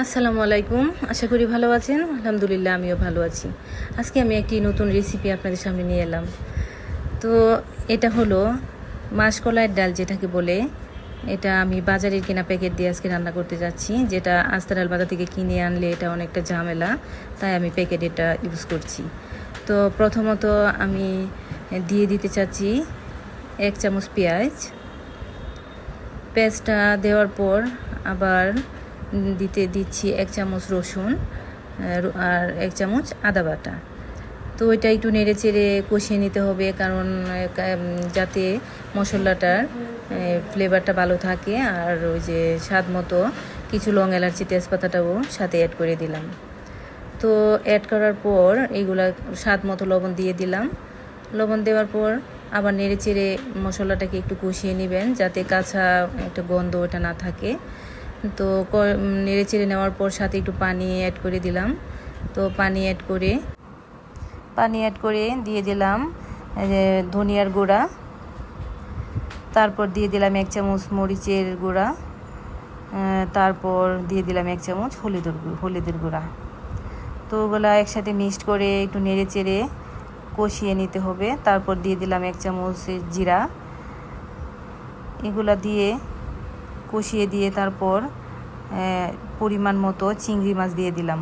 আসসালামু আলাইকুম। আশা করি ভালো আছেন? আলহামদুলিল্লাহ, আমিও ভালো আছি। আজকে আমি একটি নতুন রেসিপি আপনাদের সামনে নিয়ে এলাম। তো এটা হলো মাসকলাইয়ের ডাল যেটাকে বলে। এটা আমি বাজারের কেনা প্যাকেট দিয়ে আজকে রান্না করতে যাচ্ছি, যেটা আস্তারাল বাজার থেকে কিনে আনলে এটা অনেকটা ঝামেলা, তাই আমি প্যাকেট এটা ইউজ করছি। তো প্রথমত আমি দিয়ে দিতে চাচ্ছি এক চামচ পেঁয়াজ। পেঁয়াজটা দেওয়ার পর আবার দিতে দিচ্ছি এক চামচ রসুন আর- এক চামচ আদা বাটা। তো ওইটা একটু নেড়ে চেড়ে কষিয়ে নিতে হবে, কারণ যাতে মশলাটার ফ্লেভারটা ভালো থাকে, আর ওই যে স্বাদ মতো কিছু লং এলাচি তেজপাতাটাও সাথে অ্যাড করে দিলাম। তো অ্যাড করার পর এইগুলা স্বাদ মতো লবণ দিয়ে দিলাম। লবণ দেওয়ার পর আবার নেড়ে চেড়ে মশলাটাকে একটু কষিয়ে নেবেন, যাতে কাঁচা একটা গন্ধ ওটা না থাকে। তো নেড়ে চেড়ে নেওয়ার পর সাথে একটু পানি অ্যাড করে দিলাম। তো পানি অ্যাড করে, পানি অ্যাড করে দিয়ে দিলাম ধনিয়ার গুঁড়া। তারপর দিয়ে দিলাম এক চামচ মরিচের গুঁড়া। তারপর দিয়ে দিলাম এক চামচ হলুদের হলুদের গুঁড়া। তো ওগুলা একসাথে মিক্সড করে একটু নেড়ে চেড়ে কষিয়ে নিতে হবে। তারপর দিয়ে দিলাম এক চামচ জিরা। এগুলা দিয়ে কষিয়ে দিয়ে তারপর পরিমাণ মতো চিংড়ি মাছ দিয়ে দিলাম।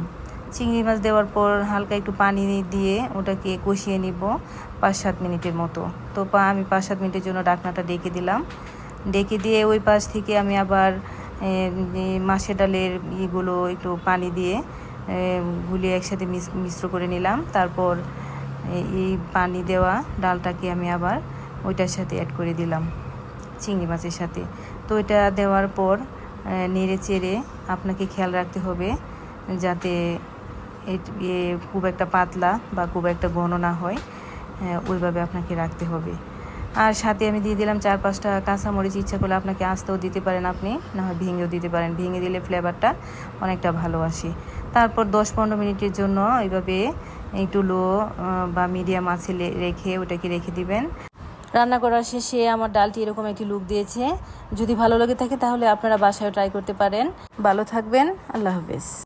চিংড়ি মাছ দেওয়ার পর হালকা একটু পানি দিয়ে ওটাকে কষিয়ে নিব পাঁচ সাত মিনিটের মতো। তো পা আমি পাঁচ সাত মিনিটের জন্য ডাকনাটা ডেকে দিলাম। ডেকে দিয়ে ওই পাশ থেকে আমি আবার মাছের ডালের ইগুলো একটু পানি দিয়ে গুলিয়ে একসাথে মিশ্র করে নিলাম। তারপর এই পানি দেওয়া ডালটাকে আমি আবার ওইটার সাথে অ্যাড করে দিলাম, চিংড়ি মাছের সাথে। তো এটা দেওয়ার পর নেড়ে চেড়ে আপনাকে খেয়াল রাখতে হবে যাতে খুব একটা পাতলা বা খুব একটা ঘন না হয় ওইভাবে আপনাকে রাখতে হবে। আর সাথে আমি দিয়ে দিলাম চার পাঁচটা কাঁচামরিচ, ইচ্ছা করলে আপনাকে আস্তেও দিতে পারেন আপনি, না হয় ভেঙেও দিতে পারেন। ভেঙে দিলে ফ্লেভারটা অনেকটা ভালো আসে। তারপর দশ পনেরো মিনিটের জন্য এইভাবে একটু লো বা মিডিয়াম আছে রেখে ওটাকে রেখে দিবেন। রান্না করার শেষে আমার ডালটি এরকম একটি লুক দিয়েছে। যদি ভালো লাগে থাকে তাহলে আপনারা বাসায় ট্রাই করতে পারেন। ভালো থাকবেন। আল্লাহ হাফেজ।